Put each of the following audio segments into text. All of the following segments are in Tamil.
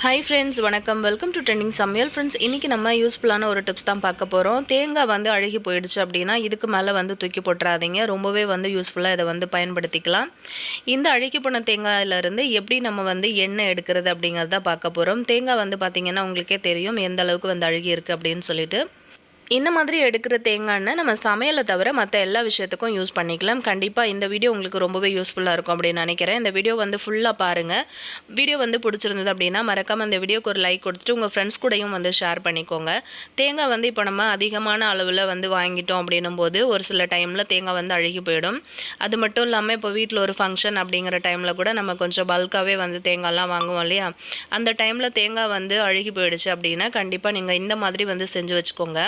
ஹாய் ஃப்ரெண்ட்ஸ் வணக்கம். வெல்கம் டு ட்ரெண்டிங் சமையல் ஃப்ரெண்ட்ஸ் இன்றைக்கி நம்ம யூஸ்ஃபுல்லான ஒரு டிப்ஸ் தான் பார்க்க போகிறோம் தேங்காய் வந்து அழுகி போயிடுச்சு அப்படின்னா இதுக்கு மேலே வந்து தூக்கி போட்டுறாதீங்க. ரொம்பவே வந்து யூஸ்ஃபுல்லாக இதை வந்து பயன்படுத்திக்கலாம். இந்த அழுகி போன தேங்காயிலேருந்து எப்படி நம்ம வந்து எண்ணெய் எடுக்கிறது அப்படிங்கிறத பார்க்க போகிறோம் தேங்காய் வந்து பார்த்திங்கன்னா உங்களுக்கே தெரியும் எந்த அளவுக்கு வந்து அழுகி இருக்குது அப்படின்னு சொல்லிட்டு. இந்த மாதிரி எடுக்கிற தேங்காய் எண்ணெய் நம்ம சமையலை தவிர மற்ற எல்லா விஷயத்துக்கும் யூஸ் பண்ணிக்கலாம். கண்டிப்பாக இந்த வீடியோ உங்களுக்கு ரொம்பவே யூஸ்ஃபுல்லாக இருக்கும் அப்படின்னு நினைக்கிறேன். இந்த வீடியோ வந்து ஃபுல்லாக பாருங்கள் வீடியோ வந்து பிடிச்சிருந்தது அப்படின்னா மறக்காமல் இந்த வீடியோக்கு ஒரு லைக் கொடுத்துட்டு உங்கள் ஃப்ரெண்ட்ஸ் கூடயும் வந்து ஷேர் பண்ணிக்கோங்க. தேங்காய் வந்து இப்போ நம்ம அதிகமான அளவில் வந்து வாங்கிட்டோம் அப்படின்னும் போது ஒரு சில டைமில் தேங்காய் வந்து அழுகி போயிடும். அது மட்டும் இல்லாமல் இப்போ வீட்டில் ஒரு ஃபங்க்ஷன் அப்படிங்கிற டைமில் கூட நம்ம கொஞ்சம் பல்காகவே வந்து தேங்காய்லாம் வாங்குவோம் இல்லையா? அந்த டைமில் தேங்காய் வந்து அழுகி போயிடுச்சு அப்படின்னா கண்டிப்பாக நீங்கள் இந்த மாதிரி வந்து செஞ்சு வச்சுக்கோங்க.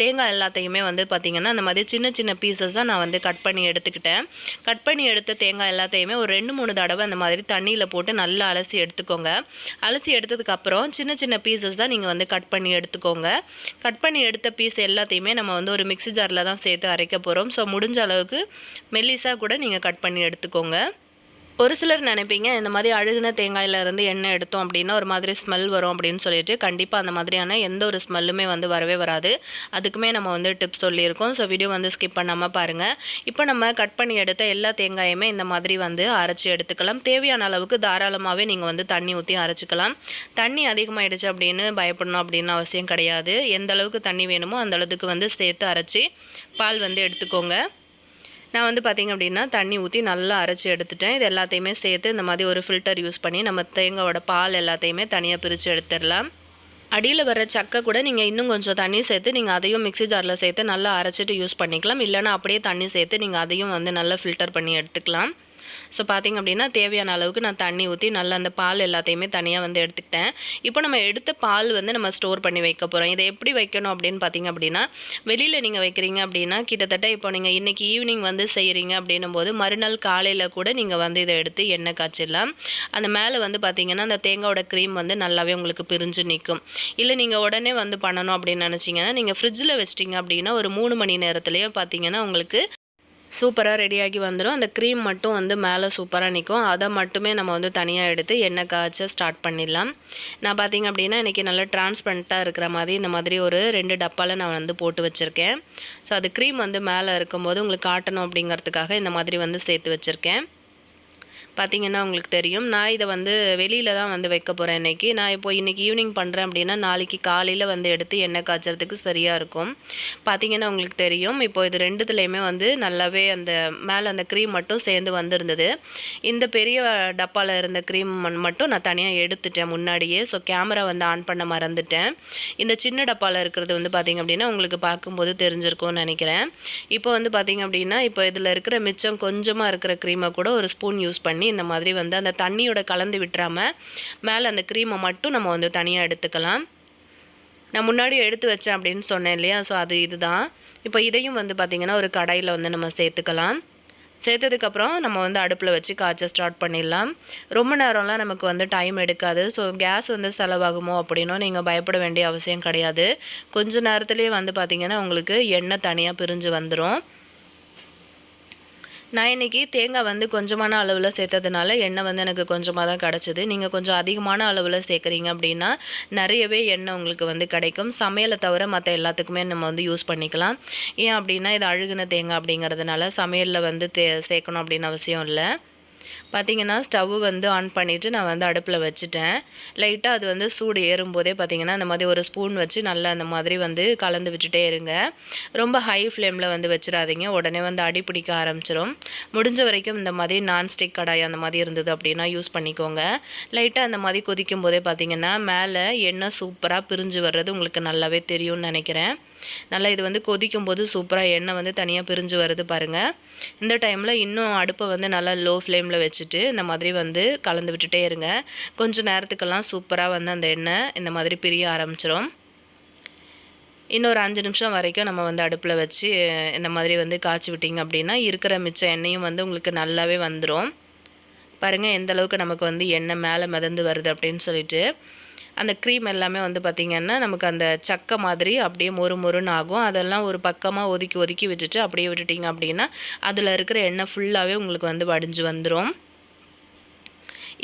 தேங்காய் எல்லாத்தையுமே வந்து பார்த்திங்கன்னா அந்த மாதிரி சின்ன சின்ன பீசஸாக நான் வந்து கட் பண்ணி எடுத்துக்கிட்டேன். கட் பண்ணி எடுத்த தேங்காய் எல்லாத்தையுமே ஒரு ரெண்டு மூணு தடவை அந்த மாதிரி தண்ணியில் போட்டு நல்லா அலசி எடுத்துக்கோங்க. அலசி எடுத்ததுக்கப்புறம் சின்ன சின்ன பீசஸ் தான் நீங்கள் வந்து கட் பண்ணி எடுத்துக்கோங்க. கட் பண்ணி எடுத்த பீஸ் எல்லாத்தையுமே நம்ம வந்து ஒரு மிக்ஸி ஜாரில் தான் சேர்த்து அரைக்க போகிறோம் ஸோ முடிஞ்ச அளவுக்கு மெல்லிஸாக கூட நீங்கள் கட் பண்ணி எடுத்துக்கோங்க. ஒரு சிலர் நினைப்பீங்க இந்த மாதிரி அழுகுன தேங்காயிலேருந்து எண்ணெய் எடுத்தோம் அப்படின்னா ஒரு மாதிரி ஸ்மெல் வரும் அப்படின்னு சொல்லிட்டு. கண்டிப்பாக அந்த மாதிரியான எந்த ஒரு ஸ்மெல்லுமே வந்து வரவே வராது. அதுக்குமே நம்ம வந்து டிப்ஸ் சொல்லியிருக்கோம். ஸோ வீடியோ வந்து ஸ்கிப் பண்ணாமல் பாருங்கள் இப்போ நம்ம கட் பண்ணி எடுத்த எல்லா தேங்காயுமே இந்த மாதிரி வந்து அரைச்சி எடுத்துக்கலாம். தேவையான அளவுக்கு தாராளமாகவே நீங்கள் வந்து தண்ணி ஊற்றி அரைச்சிக்கலாம். தண்ணி அதிகமாகிடுச்சு அப்படின்னு பயப்படணும் அப்படின்னு அவசியம் கிடையாது. எந்த அளவுக்கு தண்ணி வேணுமோ அந்த அளவுக்கு வந்து சேர்த்து அரைச்சி பால் வந்து எடுத்துக்கோங்க. நான் வந்து பார்த்திங்க அப்படின்னா தண்ணி ஊற்றி நல்லா அரைச்சி எடுத்துட்டேன். இது எல்லாத்தையுமே சேர்த்து இந்த மாதிரி ஒரு ஃபில்டர் யூஸ் பண்ணி நம்ம தேங்காவோட பால் எல்லாத்தையுமே தனியாக பிரித்து எடுத்துடலாம். அடியில் வர சக்கை கூட நீங்கள் இன்னும் கொஞ்சம் தண்ணி சேர்த்து நீங்கள் அதையும் மிக்ஸி ஜாரில் சேர்த்து நல்லா அரைச்சிட்டு யூஸ் பண்ணிக்கலாம். இல்லைனா அப்படியே தண்ணி சேர்த்து நீங்கள் அதையும் வந்து நல்லா ஃபில்டர் பண்ணி எடுத்துக்கலாம். ஸோ பார்த்திங்க அப்படின்னா தேவையான அளவுக்கு நான் தண்ணி ஊற்றி நல்லா அந்த பால் எல்லாத்தையுமே தனியாக வந்து எடுத்துக்கிட்டேன். இப்போ நம்ம எடுத்த பால் வந்து நம்ம ஸ்டோர் பண்ணி வைக்க போகிறோம் இதை எப்படி வைக்கணும் அப்படின்னு பார்த்திங்க அப்படின்னா வெளியில் நீங்கள் வைக்கிறீங்க அப்படின்னா கிட்டத்தட்ட இப்போ நீங்கள் இன்றைக்கி ஈவினிங் வந்து செய்கிறீங்க அப்படின்னும் போது மறுநாள் காலையில் கூட நீங்கள் வந்து இதை எடுத்து எண்ணெய் காய்ச்சிடலாம். அந்த மேலே வந்து பார்த்திங்கன்னா அந்த தேங்காயோட க்ரீம் வந்து நல்லாவே உங்களுக்கு பிரிஞ்சு நிற்கும் இல்லை நீங்கள் உடனே வந்து பண்ணணும் அப்படின்னு நினச்சிங்கன்னா நீங்கள் ஃப்ரிட்ஜில் வச்சிட்டிங்க அப்படின்னா ஒரு மூணு மணி நேரத்துலேயே பார்த்தீங்கன்னா உங்களுக்கு சூப்பராக ரெடியாகி வந்துடும் அந்த க்ரீம் மட்டும் வந்து மேலே சூப்பராக நிற்கும் அதை மட்டுமே நம்ம வந்து தனியாக எடுத்து எண்ணெய் காய்ச்ச ஸ்டார்ட் பண்ணிடலாம். நான் பார்த்திங்க அப்படின்னா இன்றைக்கி நல்லா டிரான்ஸ்பரண்ட்டாக இருக்கிற மாதிரி இந்த மாதிரி ஒரு ரெண்டு டப்பாவில் நான் வந்து போட்டு வச்சுருக்கேன். ஸோ அது க்ரீம் வந்து மேலே இருக்கும்போது உங்களுக்கு காட்டணும் அப்படிங்கிறதுக்காக இந்த மாதிரி வந்து சேர்த்து வச்சுருக்கேன். பார்த்தீங்கன்னா உங்களுக்கு தெரியும். நான் இதை வந்து வெளியில் தான் வந்து வைக்க போகிறேன் இன்றைக்கி நான் இப்போ இன்றைக்கி ஈவினிங் பண்ணுறேன் அப்படின்னா நாளைக்கு காலையில் வந்து எடுத்து எண்ணெய் காய்ச்சறதுக்கு சரியாக இருக்கும். பார்த்தீங்கன்னா உங்களுக்கு தெரியும். இப்போ இது ரெண்டுத்துலேயுமே வந்து நல்லாவே அந்த மேலே அந்த க்ரீம் மட்டும் சேர்ந்து வந்திருந்தது. இந்த பெரிய டப்பாவில் இருந்த க்ரீம் மட்டும் நான் தனியாக எடுத்துட்டேன் முன்னாடியே. ஸோ கேமரா வந்து ஆன் பண்ண மறந்துட்டேன். இந்த சின்ன டப்பாவில் இருக்கிறது வந்து பார்த்திங்க அப்படின்னா உங்களுக்கு பார்க்கும்போது தெரிஞ்சிருக்கும்னு நினைக்கிறேன். இப்போ வந்து பார்த்திங்க அப்படின்னா இப்போ இதில் இருக்கிற மிச்சம் கொஞ்சமாக இருக்கிற க்ரீமை கூட ஒரு ஸ்பூன் யூஸ் பண்ணி பண்ணி இந்த மாதிரி வந்து அந்த தண்ணியோட கலந்து விட்டுறாமல் மேலே அந்த க்ரீமை மட்டும் நம்ம வந்து தனியாக எடுத்துக்கலாம். நான் முன்னாடி எடுத்து வச்சேன் அப்படின்னு சொன்னேன் இல்லையா? ஸோ அது இதுதான். இப்போ இதையும் வந்து பார்த்திங்கன்னா ஒரு கடையில் வந்து நம்ம சேர்த்துக்கலாம். சேர்த்ததுக்கப்புறம் நம்ம வந்து அடுப்பில் வச்சு காய்ச்ச ஸ்டார்ட் பண்ணிடலாம். ரொம்ப நேரம்லாம் நமக்கு வந்து டைம் எடுக்காது. ஸோ கேஸ் வந்து செலவாகுமோ அப்படின்னும் நீங்கள் பயப்பட வேண்டிய அவசியம் கிடையாது. கொஞ்ச நேரத்துலேயே வந்து பார்த்திங்கன்னா உங்களுக்கு எண்ணெய் தனியாக பிரிஞ்சு வந்துடும் நான் இன்றைக்கி தேங்காய் வந்து கொஞ்சமான அளவில் சேர்த்ததுனால எண்ணெய் வந்து எனக்கு கொஞ்சமாக தான் கிடச்சிது. நீங்கள் கொஞ்சம் அதிகமான அளவில் சேர்க்குறீங்க அப்படின்னா நிறையவே எண்ணெய் உங்களுக்கு வந்து கிடைக்கும். சமையலை தவிர மற்ற எல்லாத்துக்குமே நம்ம வந்து யூஸ் பண்ணிக்கலாம். ஏன் அப்படின்னா இது அழுகுன தேங்காய் அப்படிங்கிறதுனால சமையலில் வந்து தே சேர்க்கணும் அப்படின்னு அவசியம் இல்லை. பார்த்திங்கன்னா ஸ்டவ் வந்து ஆன் பண்ணிவிட்டு நான் வந்து அடுப்பில் வச்சுட்டேன். லைட்டாக அது வந்து சூடு ஏறும்போதே பார்த்திங்கன்னா அந்த மாதிரி ஒரு ஸ்பூன் வச்சு நல்லா அந்த மாதிரி வந்து கலந்து விட்டுட்டே இருங்க. ரொம்ப ஹை ஃப்ளேமில் வந்து வச்சிடாதீங்க. உடனே வந்து அடி பிடிக்க ஆரம்பிச்சிடும் முடிஞ்ச வரைக்கும் இந்த மாதிரி நான்ஸ்டிக் கடாய் அந்த மாதிரி இருந்தது அப்படின்னா யூஸ் பண்ணிக்கோங்க. லைட்டாக அந்த மாதிரி கொதிக்கும் போதே பார்த்திங்கன்னா மேலே எண்ணெய் சூப்பராக பிரிஞ்சு வர்றது உங்களுக்கு நல்லாவே தெரியும்னு நினைக்கிறேன். நல்லா இது வந்து கொதிக்கும் போது சூப்பராக எண்ணெய் வந்து தனியாக பிரிஞ்சு வருது பாருங்கள் இந்த டைமில் இன்னும் அடுப்பை வந்து நல்லா லோ ஃப்ளேமில் வச்சுட்டு இந்த மாதிரி வந்து கலந்து விட்டுட்டே இருங்க. கொஞ்சம் நேரத்துக்கெல்லாம் சூப்பராக வந்து அந்த எண்ணெய் இந்த மாதிரி பிரிய ஆரம்பிச்சிடும் இன்னொரு அஞ்சு நிமிஷம் வரைக்கும் நம்ம வந்து அடுப்பில் வச்சு இந்த மாதிரி வந்து காய்ச்சி விட்டிங்க அப்படின்னா இருக்கிற மிச்ச எண்ணெயும் வந்து உங்களுக்கு நல்லாவே வந்துடும் பாருங்கள் எந்த அளவுக்கு நமக்கு வந்து எண்ணெய் மேலே மிதந்து வருது அப்படின்னு சொல்லிட்டு. அந்த க்ரீம் எல்லாமே வந்து பார்த்திங்கன்னா நமக்கு அந்த சக்கை மாதிரி அப்படியே மொறு மொறுன்னு ஆகும். அதெல்லாம் ஒரு பக்கமாக ஒதுக்கி ஒதுக்கி விட்டுட்டு அப்படியே விட்டுட்டிங்க அப்படின்னா அதில் இருக்கிற எண்ணெய் ஃபுல்லாகவே உங்களுக்கு வந்து வடிஞ்சு வந்துடும்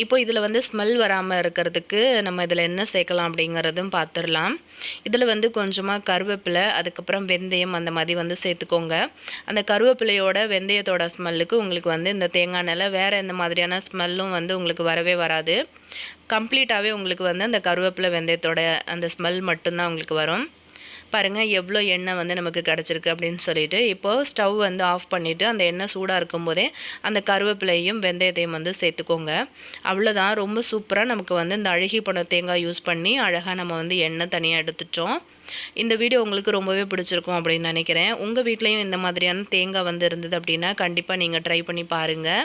இப்போ இதில் வந்து ஸ்மெல் வராமல் இருக்கிறதுக்கு நம்ம இதில் என்ன சேர்க்கலாம் அப்படிங்கிறதும் பார்த்துடலாம் இதில் வந்து கொஞ்சமாக கருவேப்பிலை அதுக்கப்புறம் வெந்தயம் அந்த மாதிரி வந்து சேர்த்துக்கோங்க. அந்த கருவேப்பிலையோட வெந்தயத்தோட ஸ்மெல்லுக்கு உங்களுக்கு வந்து இந்த தேங்காய் நிலை வேறு எந்த மாதிரியான ஸ்மெல்லும் வந்து உங்களுக்கு வரவே வராது. கம்ப்ளீட்டாகவே உங்களுக்கு வந்து அந்த கருவேப்பிலை வெந்தயத்தோட அந்த ஸ்மெல் மட்டும்தான் உங்களுக்கு வரும். பாருங்கள் எவ்வளோ எண்ணெய் வந்து நமக்கு கிடச்சிருக்கு அப்படின்னு சொல்லிட்டு இப்போது ஸ்டவ் வந்து ஆஃப் பண்ணிவிட்டு அந்த எண்ணெய் சூடாக இருக்கும்போதே அந்த கருவேப்பிலையும் வெந்தயத்தையும் வந்து சேர்த்துக்கோங்க. அவ்வளோதான் ரொம்ப சூப்பராக நமக்கு வந்து இந்த அழுகி போன தேங்காய் யூஸ் பண்ணி அழகாக நம்ம வந்து எண்ணெய் தனியாக எடுத்துட்டோம். இந்த வீடியோ உங்களுக்கு ரொம்பவே பிடிச்சிருக்கும் அப்படின்னு நினைக்கிறேன். உங்கள் வீட்லேயும் இந்த மாதிரியான தேங்காய் வந்து இருந்தது அப்படின்னா கண்டிப்பாக நீங்கள் ட்ரை பண்ணி பாருங்கள்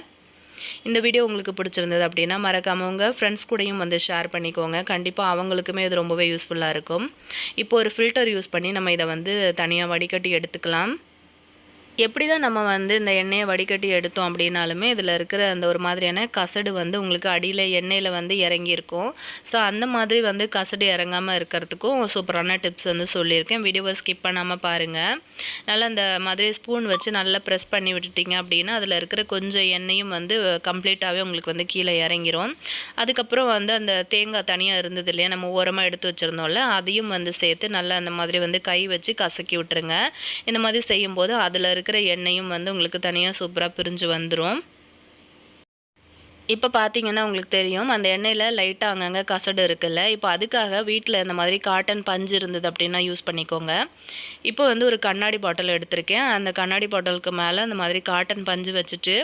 இந்த வீடியோ உங்களுக்கு பிடிச்சிருந்தது அப்படின்னா மறக்காமல் உங்கள் ஃப்ரெண்ட்ஸ் கூடயும் வந்து ஷேர் பண்ணிக்கோங்க. கண்டிப்பாக அவங்களுக்குமே இது ரொம்பவே யூஸ்ஃபுல்லாக இருக்கும். இப்போ ஒரு ஃபில்டர் யூஸ் பண்ணி நம்ம இதை வந்து தனியாக வடிகட்டி எடுத்துக்கலாம். எப்படி தான் நம்ம வந்து இந்த எண்ணெயை வடிகட்டி எடுத்தோம் அப்படின்னாலுமே இதில் இருக்கிற அந்த ஒரு மாதிரியான கசடு வந்து உங்களுக்கு அடியில் எண்ணெயில் வந்து இறங்கியிருக்கும். ஸோ அந்த மாதிரி வந்து கசடு இறங்காமல் இருக்கிறதுக்கும் சூப்பரான டிப்ஸ் வந்து சொல்லியிருக்கேன். வீடியோவை ஸ்கிப் பண்ணாமல் பாருங்கள் நல்லா அந்த மாதிரி ஸ்பூன் வச்சு நல்லா ப்ரெஸ் பண்ணி விட்டுட்டிங்க அப்படின்னா அதில் இருக்கிற கொஞ்சம் எண்ணெயும் வந்து கம்ப்ளீட்டாகவே உங்களுக்கு வந்து கீழே இறங்கிரும். அதுக்கப்புறம் வந்து அந்த தேங்காய் தனியாக இருந்தது இல்லையா நம்ம ஓரமாக எடுத்து வச்சுருந்தோம்ல அதையும் வந்து சேர்த்து நல்லா அந்த மாதிரி வந்து கை வச்சு கசக்கி விட்டுருங்க. இந்த மாதிரி செய்யும்போது அதில் இருக்கிற எண்ணெயும் வந்து உங்களுக்கு தனியாக சூப்பராக பிரிஞ்சு வந்துடும் இப்போ பார்த்தீங்கன்னா உங்களுக்கு தெரியும் அந்த எண்ணெயில் லைட்டாக அங்கங்கே கசடு இருக்குல்ல. இப்போ அதுக்காக வீட்டில் இந்த மாதிரி காட்டன் பஞ்சு இருந்தது அப்படின்னா யூஸ் பண்ணிக்கோங்க. இப்போ வந்து ஒரு கண்ணாடி பாட்டில் எடுத்திருக்கேன். அந்த கண்ணாடி பாட்டிலுக்கு மேலே அந்த மாதிரி காட்டன் பஞ்சு வச்சுட்டு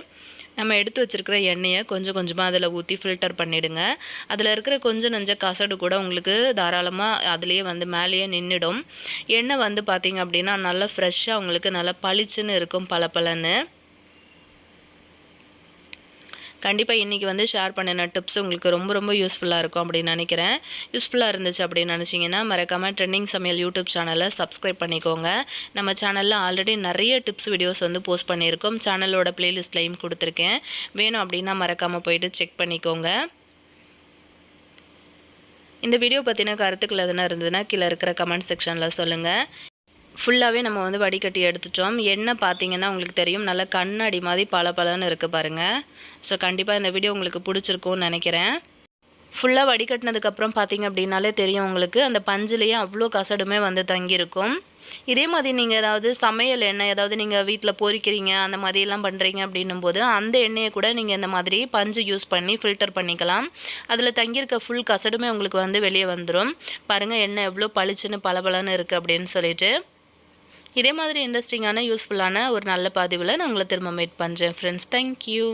நம்ம எடுத்து வச்சுருக்கிற எண்ணெயை கொஞ்சம் கொஞ்சமாக அதில் ஊற்றி ஃபில்டர் பண்ணிவிடுங்க அதில் இருக்கிற கொஞ்சம் நஞ்ச கசடு கூட உங்களுக்கு தாராளமாக அதுலேயே வந்து மேலேயே நின்றுடும் எண்ணெய் வந்து பார்த்திங்க அப்படின்னா நல்லா ஃப்ரெஷ்ஷாக உங்களுக்கு நல்லா பளிச்சுன்னு இருக்கும் பல பலன்னு கண்டிப்பாக இன்றைக்கி வந்து ஷேர் பண்ணின டிப்ஸ் உங்களுக்கு ரொம்ப ரொம்ப யூஸ்ஃபுல்லாக இருக்கும் அப்படின்னு நினைக்கிறேன். யூஸ்ஃபுல்லாக இருந்துச்சு அப்படின்னு நினச்சிங்கன்னா மறக்காமல் ட்ரெண்டிங் சமையல் யூடியூப் சேனலை சப்ஸ்கிரைப் பண்ணிக்கோங்க. நம்ம சேனலில் ஆல்ரெடி நிறைய டிப்ஸ் வீடியோஸ் வந்து போஸ்ட் பண்ணியிருக்கோம். சேனலோட ப்ளேலிஸ்ட்லையும் கொடுத்துருக்கேன். வேணும் அப்படின்னா மறக்காமல் போயிட்டு செக் பண்ணிக்கோங்க. இந்த வீடியோ பற்றின கருத்துக்கள் எதுனா இருந்ததுன்னா கீழே இருக்கிற கமெண்ட் செக்ஷனில் சொல்லுங்கள் ஃபுல்லாகவே நம்ம வந்து வடிகட்டி எடுத்துட்டோம். எண்ணெய் பார்த்தீங்கன்னா உங்களுக்கு தெரியும். நல்லா கண்ணாடி மாதிரி பல பலன்னு இருக்குது பாருங்கள் ஸோ கண்டிப்பாக இந்த வீடியோ உங்களுக்கு பிடிச்சிருக்கும்னு நினைக்கிறேன். ஃபுல்லாக வடிகட்டினதுக்கப்புறம் பார்த்தீங்க அப்படின்னாலே தெரியும் உங்களுக்கு. அந்த பஞ்சுலேயே அவ்வளோ கசடுமே வந்து தங்கியிருக்கும். இதே மாதிரி நீங்கள் ஏதாவது சமையல் எண்ணெய் ஏதாவது நீங்கள் வீட்டில் பொறிக்கிறீங்க அந்த மாதிரிலாம் பண்ணுறீங்க அப்படின்னும் போது அந்த எண்ணெயை கூட நீங்கள் இந்த மாதிரி பஞ்சு யூஸ் பண்ணி ஃபில்டர் பண்ணிக்கலாம். அதில் தங்கியிருக்க ஃபுல் கசடுமே உங்களுக்கு வந்து வெளியே வந்துடும் பாருங்கள் எண்ணெய் எவ்வளோ பளிச்சுன்னு பளபளன்னு இருக்குது அப்படின்னு சொல்லிட்டு. இதே மாதிரி இன்ட்ரெஸ்டிங்கான யூஸ்ஃபுல்லான ஒரு நல்ல பதிவில் நான் உங்களை திரும்ப மீட் பண்ணுறேன் ஃப்ரெண்ட்ஸ் தேங்க்யூ